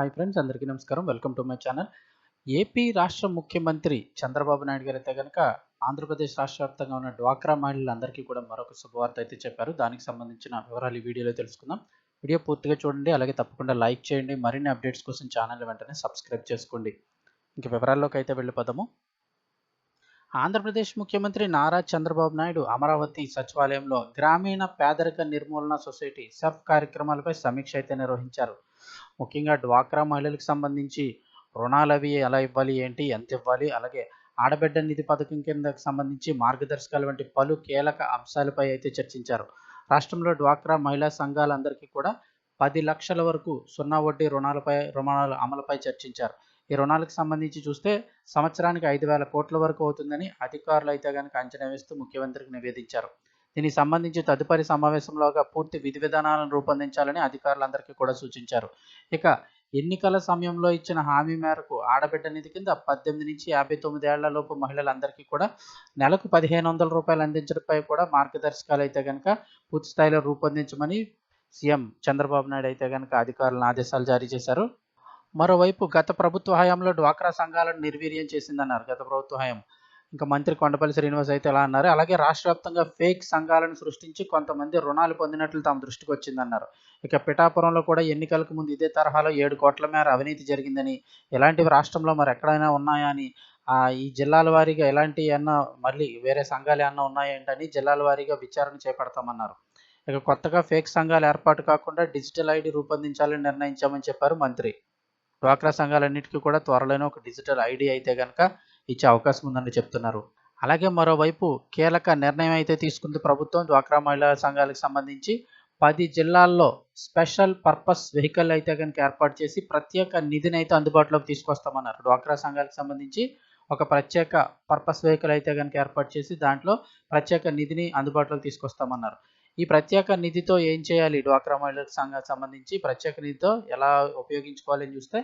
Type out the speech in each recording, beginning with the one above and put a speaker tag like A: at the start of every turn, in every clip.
A: Hi friends అందరికీ నమస్కారం. Welcome to my channel. AP రాష్ట్ర ముఖ్యమంత్రి చంద్రబాబు నాయుడు గారు అయితే కనుక ఆంధ్రప్రదేశ్ రాష్ట్ర వ్యాప్తంగా ఉన్న డ్వాక్రా మహిళలందరికీ కూడా మరొక శుభవార్త అయితే చెప్పారు. దానికి సంబంధించిన వివరాలు ఈ వీడియోలో తెలుసుకుందాం. వీడియో పూర్తిగా చూడండి అలాగే తప్పకుండా లైక్ చేయండి. మరిన్ని అప్డేట్స్ కోసం ఛానల్ వెంటనే సబ్స్క్రైబ్ చేసుకోండి. ఇంక వివరాల్లోకి అయితే వెళ్ళిపోదాము. ఆంధ్రప్రదేశ్ ముఖ్యమంత్రి నారా చంద్రబాబు నాయుడు అమరావతి సచివాలయంలో గ్రామీణ పేదరిక నిర్మూలన సొసైటీ సబ్ కార్యక్రమాలపై సమీక్ష అయితే నిర్వహించారు. ముఖ్యంగా డ్వాక్రా మహిళలకు సంబంధించి రుణాలు అవి ఎలా ఇవ్వాలి ఏంటి ఎంత ఇవ్వాలి అలాగే ఆడబిడ్డ నిధి పథకం కిందకు సంబంధించి మార్గదర్శకాలు వంటి పలు కీలక అంశాలపై అయితే చర్చించారు. రాష్ట్రంలో డ్వాక్రా మహిళా సంఘాలందరికీ కూడా పది లక్షల వరకు సున్నా వడ్డీ రుణాలపై రుణాల అమలుపై చర్చించారు. ఈ రుణాలకు సంబంధించి చూస్తే సంవత్సరానికి ఐదు వేల కోట్ల వరకు అవుతుందని అధికారులు అయితే కనుక అంచనా వేస్తూ ముఖ్యమంత్రికి నివేదించారు. దీనికి సంబంధించి తదుపరి సమావేశంలోగా పూర్తి విధి విధానాలను రూపొందించాలని అధికారులందరికీ కూడా సూచించారు. ఇక ఎన్నికల సమయంలో ఇచ్చిన హామీ మేరకు ఆడబిడ్డ నిధి కింద పద్దెనిమిది నుంచి యాభై తొమ్మిది ఏళ్ళలోపు మహిళలందరికీ కూడా నెలకు పదిహేను వందల రూపాయలు అందించడంపై కూడా మార్గదర్శకాలు అయితే కనుక పూర్తి స్థాయిలో రూపొందించమని సీఎం చంద్రబాబు నాయుడు అయితే కనుక అధికారులను ఆదేశాలు జారీ చేశారు. మరోవైపు గత ప్రభుత్వ హయాంలో డ్వాక్రా సంఘాలను నిర్వీర్యం చేసిందన్నారు గత ప్రభుత్వ హయాం. ఇంకా మంత్రి కొండపల్లి శ్రీనివాస్ అయితే ఎలా అన్నారు. అలాగే రాష్ట్ర వ్యాప్తంగా ఫేక్ సంఘాలను సృష్టించి కొంతమంది రుణాలు పొందినట్లు తమ దృష్టికి వచ్చిందన్నారు. ఇక పిఠాపురంలో కూడా ఎన్నికలకు ముందు ఇదే తరహాలో ఏడు కోట్ల మేర అవినీతి జరిగిందని ఇలాంటివి రాష్ట్రంలో మరి ఎక్కడైనా ఉన్నాయా అని ఈ జిల్లాల వారీగా ఎలాంటి అన్న మళ్ళీ వేరే సంఘాలు ఏమన్నా ఉన్నాయేంటని జిల్లాల వారీగా విచారణ చేపడతామన్నారు. ఇక కొత్తగా ఫేక్ సంఘాలు ఏర్పాటు కాకుండా డిజిటల్ ఐడి రూపొందించాలని నిర్ణయించామని చెప్పారు మంత్రి. డ్వాక్రా సంఘాలన్నిటికీ కూడా త్వరలోనే ఒక డిజిటల్ ఐడి అయితే కనుక ఇచ్చే అవకాశం ఉందని చెప్తున్నారు. అలాగే మరోవైపు కీలక నిర్ణయం అయితే తీసుకుంది ప్రభుత్వం. డ్వాక్రా మహిళా సంఘాలకు సంబంధించి పది జిల్లాల్లో స్పెషల్ పర్పస్ వెహికల్ అయితే కనుక ఏర్పాటు చేసి ప్రత్యేక నిధిని అయితే అందుబాటులోకి తీసుకొస్తామన్నారు. డ్వాక్రా సంఘాలకు సంబంధించి ఒక ప్రత్యేక పర్పస్ వెహికల్ అయితే కనుక ఏర్పాటు చేసి దాంట్లో ప్రత్యేక నిధిని అందుబాటులోకి తీసుకొస్తామన్నారు. ఈ ప్రత్యేక నిధితో ఏం చేయాలి? డ్వాక్రా మహిళలకు సంఘానికి సంబంధించి ప్రత్యేక నిధితో ఎలా ఉపయోగించుకోవాలని చూస్తే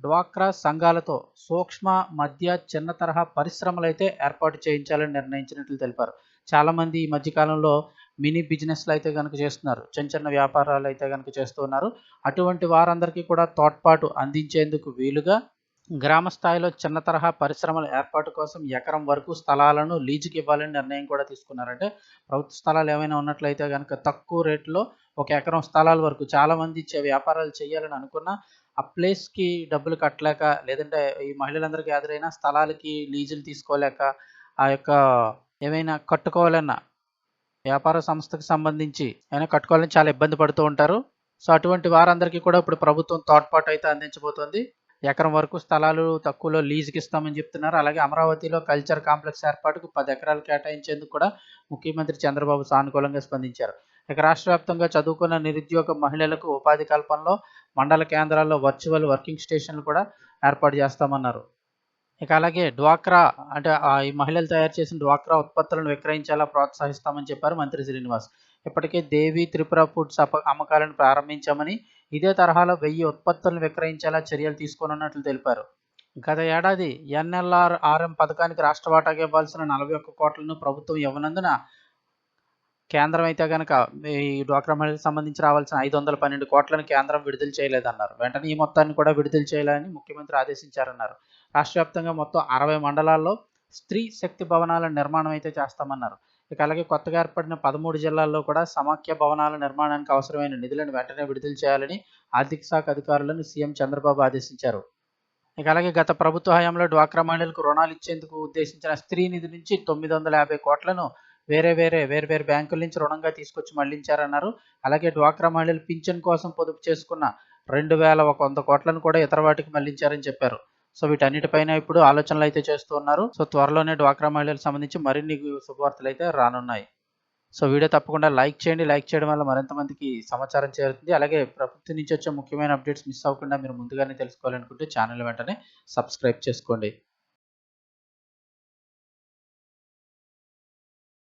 A: డ్వాక్రా సంఘాలతో సూక్ష్మ మధ్య చిన్న తరహా పరిశ్రమలు అయితే ఏర్పాటు చేయించాలని నిర్ణయించినట్లు తెలిపారు. చాలామంది ఈ మధ్యకాలంలో మినీ బిజినెస్లు అయితే కనుక చేస్తున్నారు. చిన్న చిన్న వ్యాపారాలు అయితే కనుక చేస్తున్నారు అటువంటి వారందరికీ కూడా తోడ్పాటు అందించేందుకు వీలుగా గ్రామ స్థాయిలో చిన్న తరహా పరిశ్రమల ఏర్పాటు కోసం ఎకరం వరకు స్థలాలను లీజుకి ఇవ్వాలని నిర్ణయం కూడా తీసుకున్నారంటే ప్రభుత్వ స్థలాలు ఏమైనా ఉన్నట్లయితే కనుక తక్కువ రేట్లో ఒక ఎకరం స్థలాల వరకు చాలామంది వ్యాపారాలు చేయాలని అనుకున్న ఆ ప్లేస్కి డబ్బులు కట్టలేక లేదంటే ఈ మహిళలందరూ గ్యాదర్ అయినా స్థలాలకి లీజులు తీసుకోలేక ఆ యొక్క ఏమైనా కట్టుకోవాలన్నా వ్యాపార సంస్థకు సంబంధించి అయినా కట్టుకోవాలని చాలా ఇబ్బంది పడుతూ ఉంటారు. సో అటువంటి వారందరికీ కూడా ఇప్పుడు ప్రభుత్వం తోడ్పాటు అయితే అందించబోతోంది. ఎకరం వరకు స్థలాలు తక్కువలో లీజుకి ఇస్తామని చెప్తున్నారు. అలాగే అమరావతిలో కల్చర్ కాంప్లెక్స్ ఏర్పాటుకు పది ఎకరాలు కేటాయించేందుకు కూడా ముఖ్యమంత్రి చంద్రబాబు సానుకూలంగా స్పందించారు. ఇక రాష్ట్ర వ్యాప్తంగా చదువుకున్న నిరుద్యోగ మహిళలకు ఉపాధి కల్పనలో మండల కేంద్రాల్లో వర్చువల్ వర్కింగ్ స్టేషన్లు కూడా ఏర్పాటు చేస్తామన్నారు. ఇక అలాగే డ్వాక్రా అంటే ఈ మహిళలు తయారు చేసిన డ్వాక్రా ఉత్పత్తులను విక్రయించేలా ప్రోత్సహిస్తామని చెప్పారు మంత్రి శ్రీనివాస్. ఇప్పటికే దేవి త్రిపుర ఫుడ్స్ అమ్మకాలను ప్రారంభించామని ఇదే తరహాలో వెయ్యి ఉత్పత్తులను విక్రయించేలా చర్యలు తీసుకోనున్నట్లు తెలిపారు. గత ఏడాది ఎన్ఎల్ఆర్ ఆర్ఎం పథకానికి రాష్ట్ర వాటాగా ఇవ్వాల్సిన నలభై ఒక్క కోట్లను ప్రభుత్వం ఇవ్వనందున కేంద్రం అయితే కనుక ఈ డ్వాక్రా మహిళలకు సంబంధించి రావాల్సిన ఐదు వందల పన్నెండు కోట్లను కేంద్రం విడుదల చేయలేదన్నారు. వెంటనే ఈ మొత్తాన్ని కూడా విడుదల చేయాలని ముఖ్యమంత్రి ఆదేశించారన్నారు. రాష్ట్ర వ్యాప్తంగా మొత్తం అరవై మండలాల్లో స్త్రీ శక్తి భవనాల నిర్మాణం అయితే చేస్తామన్నారు. ఇక అలాగే కొత్తగా ఏర్పడిన పదమూడు జిల్లాల్లో కూడా సమాఖ్య భవనాల నిర్మాణానికి అవసరమైన నిధులను వెంటనే విడుదల చేయాలని ఆర్థిక శాఖ అధికారులను సీఎం చంద్రబాబు ఆదేశించారు. ఇక అలాగే గత ప్రభుత్వ హయాంలో డ్వాక్రా మహిళలకు రుణాలు ఇచ్చేందుకు ఉద్దేశించిన స్త్రీ నిధి నుంచి తొమ్మిది వందల యాభై కోట్లను వేరే వేరే వేరు వేరు బ్యాంకుల నుంచి రుణంగా తీసుకొచ్చి మళ్ళించారన్నారు. అలాగే డ్వాక్రా మహిళలు పింఛన్ కోసం పొదుపు చేసుకున్న రెండు వేల ఒక వంద కోట్లను కూడా ఇతర వాటికి మళ్ళించారని చెప్పారు. సో వీటన్నిటిపైన ఇప్పుడు ఆలోచనలు అయితే చేస్తూ ఉన్నారు. సో త్వరలోనే డ్వాక్రా మహిళలకు సంబంధించి మరిన్ని శుభవార్తలు అయితే రానున్నాయి. సో వీడియో తప్పకుండా లైక్ చేయండి. లైక్ చేయడం వల్ల మరింత మందికి సమాచారం చేరుతుంది. అలాగే ప్రభుత్వం నుంచి వచ్చే ముఖ్యమైన అప్డేట్స్ మిస్ అవ్వకుండా మీరు ముందుగానే తెలుసుకోవాలనుకుంటే ఛానల్ వెంటనే సబ్స్క్రైబ్ చేసుకోండి.